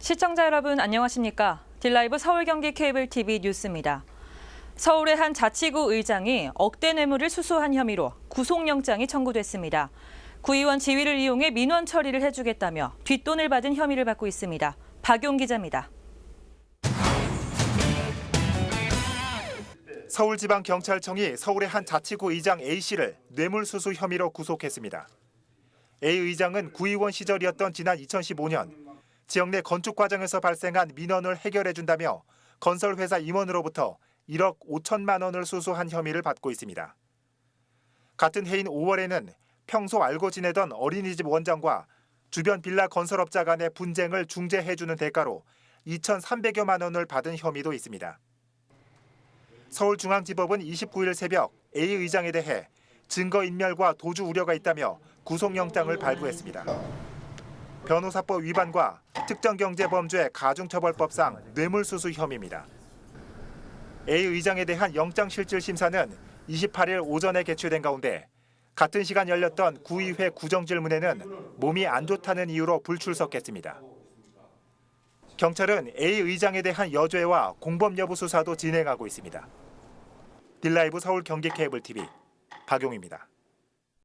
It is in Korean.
시청자 여러분 안녕하십니까? 딜라이브 서울 경기 케이블 TV 뉴스입니다. 서울의 한 자치구 의장이 억대 뇌물을 수수한 혐의로 구속영장이 청구됐습니다. 구의원 지위를 이용해 민원 처리를 해주겠다며 뒷돈을 받은 혐의를 받고 있습니다. 박용 기자입니다. 서울지방경찰청이 서울의 한 자치구 의장 A씨를 뇌물수수 혐의로 구속했습니다. A 의장은 구의원 시절이었던 지난 2015년 지역 내 건축 과정에서 발생한 민원을 해결해 준다며 건설 회사 임원으로부터 1억 5천만 원을 수수한 혐의를 받고 있습니다. 같은 해인 5월에는 평소 알고 지내던 어린이집 원장과 주변 빌라 건설업자 간의 분쟁을 중재해주는 대가로 2,300여만 원을 받은 혐의도 있습니다. 서울중앙지법은 29일 새벽 A 의장에 대해 증거인멸과 도주 우려가 있다며 구속영장을 발부했습니다. 변호사법 위반과 특정경제범죄 가중처벌법상 뇌물수수 혐의입니다. A 의장에 대한 영장실질심사는 28일 오전에 개최된 가운데 같은 시간 열렸던 구의회 구정질문에는 몸이 안 좋다는 이유로 불출석했습니다. 경찰은 A 의장에 대한 여죄와 공범 여부 수사도 진행하고 있습니다. 딜라이브 서울 경기 케이블 TV 박용입니다.